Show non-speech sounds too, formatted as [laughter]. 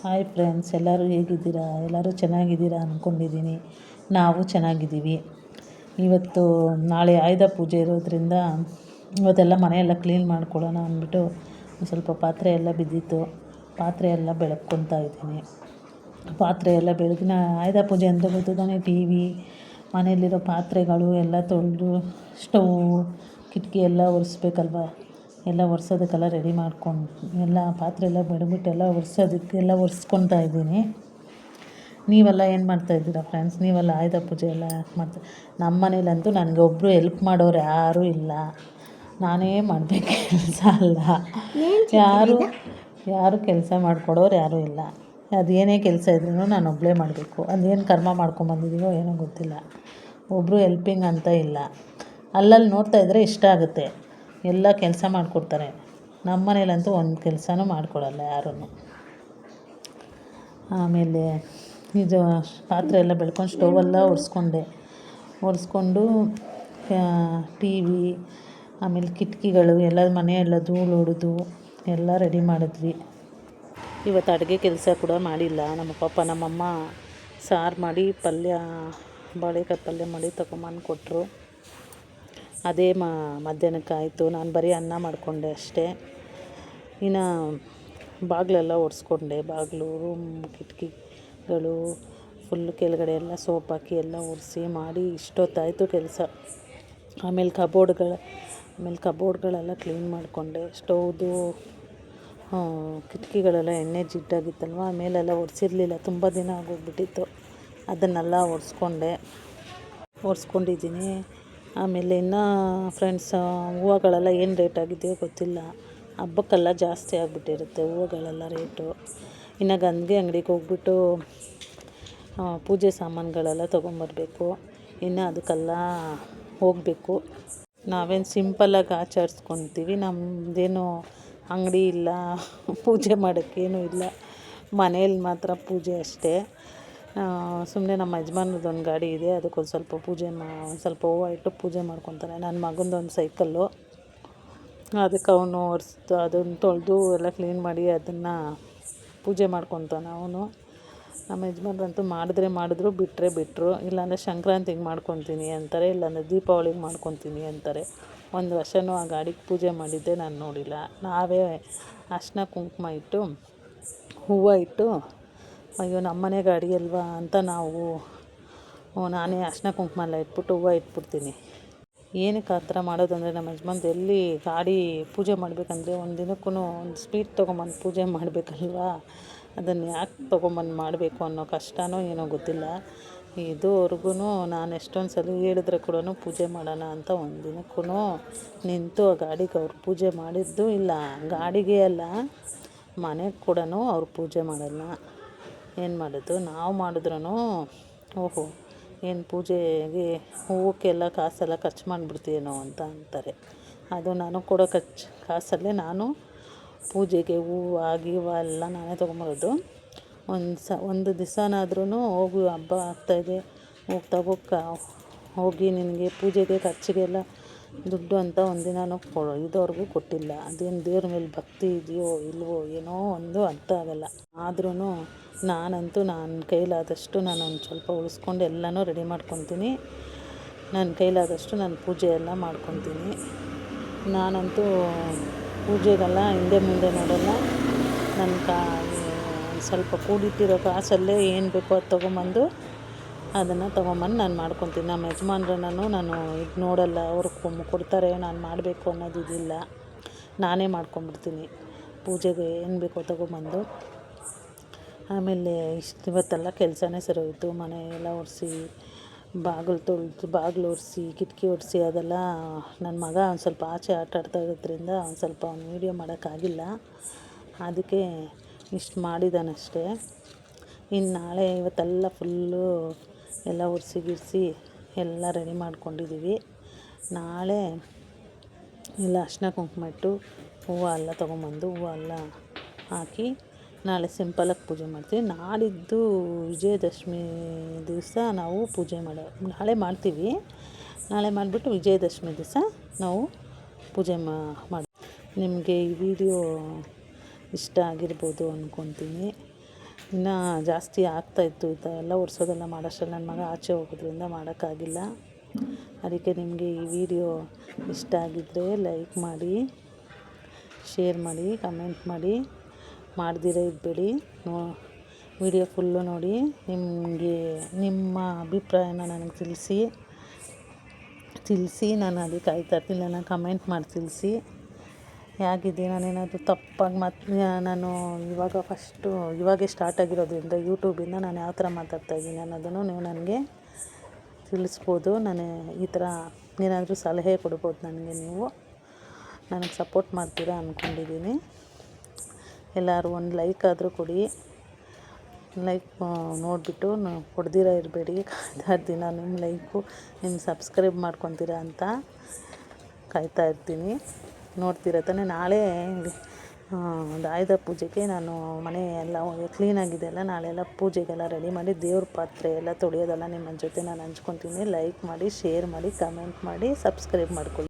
Hi friends ಎಲ್ಲರೂ ಹೇಗಿದ್ದೀರಾ? ಎಲ್ಲರೂ ಚೆನ್ನಾಗಿದ್ದೀರಾ ಅಂದ್ಕೊಂಡಿದ್ದೀನಿ ನಾವು ಚೆನ್ನಾಗಿದ್ದೀವಿ. ಇವತ್ತು ನಾಳೆ ಆಯುಧ ಪೂಜೆ ಇರೋದ್ರಿಂದ ಇವತ್ತೆಲ್ಲ ಮನೆಯೆಲ್ಲ ಕ್ಲೀನ್ ಮಾಡ್ಕೊಳ್ಳೋಣ ಅಂದ್ಬಿಟ್ಟು ಸ್ವಲ್ಪ ಪಾತ್ರೆ ಎಲ್ಲ ಬಿದ್ದಿತ್ತು. ಪಾತ್ರೆ ಎಲ್ಲ ಬೆಳಗ್ಕೊತಾ ಇದ್ದೀನಿ. ಪಾತ್ರೆ ಎಲ್ಲ ಬೆಳಗಿನ ಆಯುಧ ಪೂಜೆ ಅಂತ ಗೊತ್ತು ತಾನೇ? ಟಿ ವಿ ಮನೆಯಲ್ಲಿರೋ ಪಾತ್ರೆಗಳು ಎಲ್ಲ ತೊಳೆದು ಸ್ಟವ್ ಕಿಟಕಿ ಎಲ್ಲ ಒರೆಸ್ಬೇಕಲ್ವ? ಎಲ್ಲ ಒರೆಸೋದಕ್ಕೆಲ್ಲ ರೆಡಿ ಮಾಡ್ಕೊಂಡು ಎಲ್ಲ ಪಾತ್ರೆ ಎಲ್ಲ ಎಲ್ಲ ಒರೆಸೋದಕ್ಕೆಲ್ಲ ಒರೆಸ್ಕೊತಾ ಇದ್ದೀನಿ. ನೀವೆಲ್ಲ ಏನು ಮಾಡ್ತಾಯಿದ್ದೀರಾ ಫ್ರೆಂಡ್ಸ್ ನೀವೆಲ್ಲ ಆಯುಧ ಪೂಜೆ ಎಲ್ಲ ಮಾಡ್ತಾ ನಮ್ಮ ಮನೇಲಂತೂ ನನಗೆ ಒಬ್ಬರು ಎಲ್ಪ್ ಮಾಡೋರು ಯಾರೂ ಇಲ್ಲ. ನಾನೇ ಮಾಡಬೇಕು ಕೆಲಸ ಅಲ್ಲ. ಯಾರು ಯಾರು ಕೆಲಸ ಮಾಡಿಕೊಡೋರು ಯಾರೂ ಇಲ್ಲ. ಅದೇನೇ ಕೆಲಸ ಇದ್ರೂ ನಾನು ಒಬ್ಬಳೇ ಮಾಡಬೇಕು. ಅದೇನು ಕರ್ಮ ಮಾಡ್ಕೊಂಬಂದಿದ್ದೀವೋ ಏನೋ ಗೊತ್ತಿಲ್ಲ. ಒಬ್ಬರು ಎಲ್ಪಿಂಗ್ ಅಂತ ಇಲ್ಲ. ಅಲ್ಲಲ್ಲಿ ನೋಡ್ತಾ ಇದ್ದರೆ ಇಷ್ಟ ಆಗುತ್ತೆ. ಎಲ್ಲ ಕೆಲಸ ಮಾಡಿಕೊಡ್ತಾರೆ. ನಮ್ಮ ಮನೇಲಂತೂ ಒಂದು ಕೆಲಸನೂ ಮಾಡಿಕೊಡಲ್ಲ ಯಾರೂ ಆಮೇಲೆ ಇದು ಪಾತ್ರೆ ಎಲ್ಲ ಬೆಳ್ಕೊಂಡು ಸ್ಟೌವೆಲ್ಲ ಒರೆಸ್ಕೊಂಡೆ. ಒರೆಸ್ಕೊಂಡು ಟಿ ವಿ ಆಮೇಲೆ ಕಿಟಕಿಗಳು, ಎಲ್ಲ ಮನೆ ಎಲ್ಲ ಧೂಳು ಹೊಡೆದು ಎಲ್ಲ ರೆಡಿ ಮಾಡಿದ್ವಿ. ಇವತ್ತು ಅಡುಗೆ ಕೆಲಸ ಕೂಡ ಮಾಡಿಲ್ಲ. ನಮ್ಮ ಪಾಪ ನಮ್ಮಮ್ಮ ಸಾರು ಮಾಡಿ ಪಲ್ಯ, ಬಾಳೆಕಾಯಿ ಪಲ್ಯ ಮಾಡಿ ತಗೊಂಬಂದು ಕೊಟ್ಟರು ಅದೇ ಮಧ್ಯಾಹ್ನಕ್ಕೆ ಆಯಿತು. ನಾನು ಬರೀ ಅನ್ನ ಮಾಡಿಕೊಂಡೆ ಅಷ್ಟೇ. ಇನ್ನು ಬಾಗಿಲೆಲ್ಲ ಒರೆಸ್ಕೊಂಡೆ. ಬಾಗಿಲು ರೂಮ್ ಕಿಟಕಿಗಳು ಫುಲ್ ಕೆಳಗಡೆ ಎಲ್ಲ ಸೋಪ್ ಹಾಕಿ ಎಲ್ಲ ಒರೆಸಿ ಮಾಡಿ ಇಷ್ಟೊತ್ತಾಯಿತು ಕೆಲಸ. ಆಮೇಲೆ ಕಬೋರ್ಡ್ಗಳ ಆಮೇಲೆ ಕಬೋರ್ಡ್ಗಳೆಲ್ಲ ಕ್ಲೀನ್ ಮಾಡಿಕೊಂಡೆ. ಸ್ಟೌದು ಕಿಟಕಿಗಳೆಲ್ಲ ಎಣ್ಣೆ ಜಿಡ್ಡಾಗಿತ್ತಲ್ವ? ಆಮೇಲೆಲ್ಲ ಒರೆಸಿರ್ಲಿಲ್ಲ. ತುಂಬ ದಿನ ಆಗೋಗ್ಬಿಟ್ಟಿತ್ತು. ಅದನ್ನೆಲ್ಲ ಒರೆಸ್ಕೊಂಡೆ. ಒರೆಸ್ಕೊಂಡಿದ್ದೀನಿ. ಆಮೇಲೆ ಇನ್ನು ಫ್ರೆಂಡ್ಸ್ ಹೂವುಗಳೆಲ್ಲ ಏನು ರೇಟ್ ಆಗಿದೆಯೋ ಗೊತ್ತಿಲ್ಲ. ಹಬ್ಬಕ್ಕೆಲ್ಲ ಜಾಸ್ತಿ ಆಗಿಬಿಟ್ಟಿರುತ್ತೆ ಹೂವುಗಳೆಲ್ಲ ರೇಟು ಇನ್ನು ಗಂಧಿ ಅಂಗಡಿಗೆ ಹೋಗ್ಬಿಟ್ಟು ಪೂಜೆ ಸಾಮಾನುಗಳೆಲ್ಲ ತೊಗೊಂಬರ್ಬೇಕು. ಇನ್ನು ಅದಕ್ಕೆಲ್ಲ ಹೋಗಬೇಕು. ನಾವೇನು ಸಿಂಪಲ್ಲಾಗಿ ಆಚರಿಸ್ಕೊತೀವಿ. ನಮ್ಮದೇನು ಅಂಗಡಿ ಇಲ್ಲ, [laughs] ಪೂಜೆ ಮಾಡೋಕ್ಕೇನು ಇಲ್ಲ. ಮನೇಲಿ ಮಾತ್ರ ಪೂಜೆ ಅಷ್ಟೇ. ಸುಮ್ಮನೆ ನಮ್ಮ ಯಜಮಾನ್ರದ್ದು ಒಂದು ಗಾಡಿ ಇದೆ ಅದಕ್ಕೊಂದು ಸ್ವಲ್ಪ ಪೂಜೆ ಮಾ ಸ್ವಲ್ಪ ಹೂವು ಇಟ್ಟು ಪೂಜೆ ಮಾಡ್ಕೊತಾನೆ ನನ್ನ ಮಗಂದೊಂದು ಸೈಕಲ್ಲು. ಅದಕ್ಕೆ ಅವನು ಒರೆಸ್ದು ಅದನ್ನು ತೊಳೆದು ಎಲ್ಲ ಕ್ಲೀನ್ ಮಾಡಿ ಅದನ್ನು ಪೂಜೆ ಮಾಡ್ಕೊತಾನೆ ಅವನು. ನಮ್ಮ ಯಜಮಾನ್ರಂತೂ ಮಾಡಿದ್ರೆ ಮಾಡಿದ್ರು ಬಿಟ್ಟರೆ ಬಿಟ್ಟರು ಇಲ್ಲಾಂದರೆ ಸಂಕ್ರಾಂತಿಗೆ ಮಾಡ್ಕೊತೀನಿ ಅಂತಾರೆ, ಇಲ್ಲಾಂದರೆ ದೀಪಾವಳಿಗೆ ಮಾಡ್ಕೊತೀನಿ ಅಂತಾರೆ. ಒಂದು ವರ್ಷವೂ ಆ ಗಾಡಿಗೆ ಪೂಜೆ ಮಾಡಿದ್ದೆ ನಾನು ನೋಡಿಲ್ಲ. ನಾವೇ ಅರ್ಶಿನ ಕುಂಕುಮ ಇಟ್ಟು, ಹೂವು ಇಟ್ಟು ಅಯ್ಯೋ, ನಮ್ಮ ಮನೆ ಗಾಡಿ ಅಲ್ವಾ ಅಂತ ನಾವು ನಾನೇ ಅರ್ಶಿನ ಕುಂಕುಮ ಎಲ್ಲ ಇಟ್ಬಿಟ್ಟು ಹೂವು ಇಟ್ಬಿಡ್ತೀನಿ. ಏನಕ್ಕೆ ಆ ಥರ ಮಾಡೋದು ಅಂದರೆ ನಮ್ಮ ಯಜಮಾನ್ರು ಎಲ್ಲಿ ಗಾಡಿ ಪೂಜೆ ಮಾಡಬೇಕಂದ್ರೆ ಒಂದು ದಿನಕ್ಕೂ ಒಂದು ಸ್ವೀಟ್ ತೊಗೊಂಬಂದು ಪೂಜೆ ಮಾಡಬೇಕಲ್ವಾ? ಅದನ್ನು ಯಾಕೆ ತೊಗೊಂಬಂದು ಮಾಡಬೇಕು ಅನ್ನೋ ಕಷ್ಟನೋ ಏನೋ ಗೊತ್ತಿಲ್ಲ. ಇದುವರೆಗೂ ನಾನು ಎಷ್ಟೊಂದು ಸಲ ಹೇಳಿದ್ರೆ ಕೂಡ ಪೂಜೆ ಮಾಡೋಣ ಅಂತ ಒಂದು ದಿನಕ್ಕೂ ನಿಂತು ಆ ಗಾಡಿಗೆ ಅವ್ರು ಪೂಜೆ ಮಾಡಿದ್ದು ಇಲ್ಲ. ಗಾಡಿಗೆ ಅಲ್ಲ, ಮನೆಗೆ ಕೂಡ ಅವ್ರು ಪೂಜೆ ಮಾಡಲ್ಲ. ಏನು ಮಾಡೋದು? ನಾವು ಮಾಡಿದ್ರೂ ಓಹೋ, ಏನು ಪೂಜೆಗೆ ಹೂವಕ್ಕೆಲ್ಲ ಕಾಸೆಲ್ಲ ಖರ್ಚು ಮಾಡಿಬಿಡ್ತೀಯೇನೋ ಅಂತ ಅಂತಾರೆ. ಅದು ನಾನು ಕೊಡೋ ಖರ್ಚು, ಕಾಸಲ್ಲೇ ನಾನು ಪೂಜೆಗೆ ಹೂವು ಗೀವು ಎಲ್ಲ ನಾನೇ ತೊಗೊಂಬರೋದು. ಒಂದು ಸ, ಒಂದು ದಿವಸನಾದ್ರೂ ಹೋಗು, ಹಬ್ಬ ಆಗ್ತಾಯಿದೆ ಹೋಗ್ತಾ ಹೋಗ್ತಾ ಹೋಗಿ ನಿನಗೆ ಪೂಜೆಗೆ ಖರ್ಚಿಗೆಲ್ಲ ದುಡ್ಡು ಅಂತ ಒಂದಿನೂ ಕೊಡೋ, ಇದುವರೆಗೂ ಕೊಟ್ಟಿಲ್ಲ. ಅದೇನು ದೇವ್ರ ಮೇಲೆ ಭಕ್ತಿ ಇದೆಯೋ ಇಲ್ವೋ ಏನೋ ಒಂದು ಅರ್ಥ ಆಗಲ್ಲ. ಆದ್ರೂ ನಾನಂತೂ ನನ್ನ ಕೈಲಾದಷ್ಟು ನಾನು ಒಂದು ಸ್ವಲ್ಪ ಉಳಿಸ್ಕೊಂಡು ಎಲ್ಲನೂ ರೆಡಿ ಮಾಡ್ಕೊತೀನಿ. ನನ್ನ ಕೈಲಾದಷ್ಟು ನಾನು ಪೂಜೆ ಎಲ್ಲ ಮಾಡ್ಕೊತೀನಿ. ನಾನಂತೂ ಪೂಜೆಗೆಲ್ಲ ಹಿಂದೆ ಮುಂದೆ ನೋಡೋಲ್ಲ. ನನ್ನ ಕಾ ಸ್ವಲ್ಪ ಕೂಡಿಟ್ಟಿರೋ ಕಾಸಲ್ಲೇ ಏನು ಬೇಕೋ ಅದು ತೊಗೊಂಬಂದು ಅದನ್ನು ತೊಗೊಂಬಂದು ನಾನು ಮಾಡ್ಕೊತೀನಿ. ನಮ್ಮ ಯಜಮಾನ್ರನ್ನೂ ನಾನು ಇದು ನೋಡಲ್ಲ. ಅವ್ರು ಕೊಡ್ತಾರೆ, ನಾನು ಮಾಡಬೇಕು ಅನ್ನೋದು ಇದಿಲ್ಲ. ನಾನೇ ಮಾಡ್ಕೊಂಬಿಡ್ತೀನಿ ಪೂಜೆಗೆ ಏನು ಬೇಕೋ ತೊಗೊಂಬಂದು. ಆಮೇಲೆ ಇಷ್ಟು ಇವತ್ತೆಲ್ಲ ಕೆಲಸನೇ ಹೋಯಿತು. ಮನೆ ಎಲ್ಲ ಒರೆಸಿ, ಬಾಗಿಲು ತೊಳೆದು, ಬಾಗಿಲು ಒರೆಸಿ, ಕಿಟಕಿ ಒರೆಸಿ, ಅದೆಲ್ಲ ನನ್ನ ಮಗ ಒಂದು ಸ್ವಲ್ಪ ಆಚೆ ಆಟ ಆಡ್ತಾ ಇರೋದ್ರಿಂದ ಒಂದು ಸ್ವಲ್ಪ ಅವ್ನು ವೀಡಿಯೋ ಮಾಡೋಕ್ಕಾಗಿಲ್ಲ. ಅದಕ್ಕೆ ಇಷ್ಟು ಮಾಡಿದ್ದಾನಷ್ಟೇ ಇನ್ನು ನಾಳೆ ಇವತ್ತೆಲ್ಲ ಫುಲ್ಲು ಎಲ್ಲ ಒರೆಸಿ ಗಿಡಿಸಿ ಎಲ್ಲ ರೆಡಿ ಮಾಡ್ಕೊಂಡಿದ್ದೀವಿ ನಾಳೆ ಎಲ್ಲ ಅರ್ಶಿನ ಕುಂಕುಮ ಇಟ್ಟು ಹೂವು ಎಲ್ಲ ತೊಗೊಂಬಂದು ಹೂವು ಎಲ್ಲ ಹಾಕಿ ನಾಳೆ ಸಿಂಪಲಾಗಿ ಪೂಜೆ ಮಾಡ್ತೀವಿ. ನಾಡಿದ್ದು ವಿಜಯದಶಮಿ ದಿವಸ ನಾವು ಪೂಜೆ ಮಾಡೋ, ನಾಳೆ ಮಾಡ್ತೀವಿ. ನಾಳೆ ಮಾಡಿಬಿಟ್ಟು ವಿಜಯದಶಮಿ ದಿವಸ ನಾವು ಪೂಜೆ ಮಾಡಿ, ನಿಮಗೆ ಈ ವಿಡಿಯೋ ಇಷ್ಟ ಆಗಿರ್ಬೋದು ಅಂದ್ಕೊತೀನಿ ಇನ್ನೂ ಜಾಸ್ತಿ ಆಗ್ತಾಯಿತ್ತು ಎಲ್ಲ ಒರೆಸೋದೆಲ್ಲ ಮಾಡೋಷ್ಟರಲ್ಲಿ ನನ್ನ ಮಗ ಆಚೆ ಹೋಗೋದ್ರಿಂದ ಮಾಡೋಕ್ಕಾಗಿಲ್ಲ. ಅದಕ್ಕೆ ನಿಮಗೆ ಈ ವಿಡಿಯೋ ಇಷ್ಟ ಆಗಿದ್ದರೆ ಲೈಕ್ ಮಾಡಿ, ಶೇರ್ ಮಾಡಿ, ಕಮೆಂಟ್ ಮಾಡಿ. ಮಾಡ್ದಿರ ಇದ್ಬೇಡಿ. ನೋ ವಿಡಿಯೋ ಫುಲ್ಲು ನೋಡಿ. ನಿಮಗೆ, ನಿಮ್ಮ ಅಭಿಪ್ರಾಯನ ನನಗೆ ತಿಳಿಸಿ. ತಿಳಿಸಿ, ನಾನು ಅದಕ್ಕೆ ಕಾಯ್ತಾ ಇರ್ತೀನಿ. ನಾನು ಕಮೆಂಟ್ ಮಾಡಿ ತಿಳಿಸಿ. ಹೇಗಿದೆ? ನಾನೇನಾದರೂ ತಪ್ಪಾಗಿ ಮತ್ತು ನಾನು ಇವಾಗ ಫಸ್ಟು ಇವಾಗೇ ಸ್ಟಾರ್ಟ್ ಆಗಿರೋದ್ರಿಂದ ಯೂಟ್ಯೂಬಿಂದ ನಾನು ಯಾವ ಥರ ಮಾತಾಡ್ತಾ ಇದ್ದೀನಿ ಅನ್ನೋದನ್ನು ನೀವು ನನಗೆ ತಿಳಿಸ್ಬೋದು. ನಾನು ಈ ಥರ ಏನಾದರೂ ಸಲಹೆ ಕೊಡ್ಬೋದು ನನಗೆ ನೀವು. ನನಗೆ ಸಪೋರ್ಟ್ ಮಾಡ್ತೀರಾ ಅಂದ್ಕೊಂಡಿದ್ದೀನಿ ಎಲ್ಲರೂ ಒಂದು ಲೈಕ್ ಆದರೂ ಕೊಡಿ. ಲೈಕ್ ನೋಡಿಬಿಟ್ಟು ಕೊಡ್ದಿರ ಇರಬೇಡಿ. ನಾನು ನಿಮ್ಮ ಲೈಕು ನಿಮ್ಮ ಸಬ್ಸ್ಕ್ರೈಬ್ ಮಾಡ್ಕೊತೀರಾ ಅಂತ ಕಾಯ್ತಾ ಇರ್ತೀನಿ. ನೋಡ್ತೀರ ತಾನೇ, ನಾಳೆ ಆಯುಧ ಪೂಜೆಗೆ ನಾನು ಮನೆ ಎಲ್ಲ ಕ್ಲೀನಾಗಿದೆ ಅಲ್ಲ, ನಾಳೆ ಎಲ್ಲ ಪೂಜೆಗೆಲ್ಲ ರೆಡಿ ಮಾಡಿ ದೇವ್ರ ಪಾತ್ರೆ ಎಲ್ಲ ತೊಳೆಯೋದೆಲ್ಲ ನಿಮ್ಮ ಜೊತೆ ನಾನು ಹಂಚ್ಕೊತೀನಿ. ಲೈಕ್ ಮಾಡಿ ಶೇರ್ ಮಾಡಿ ಕಮೆಂಟ್ ಮಾಡಿ ಸಬ್ಸ್ಕ್ರೈಬ್ ಮಾಡ್ಕೊಳ್ಳಿ.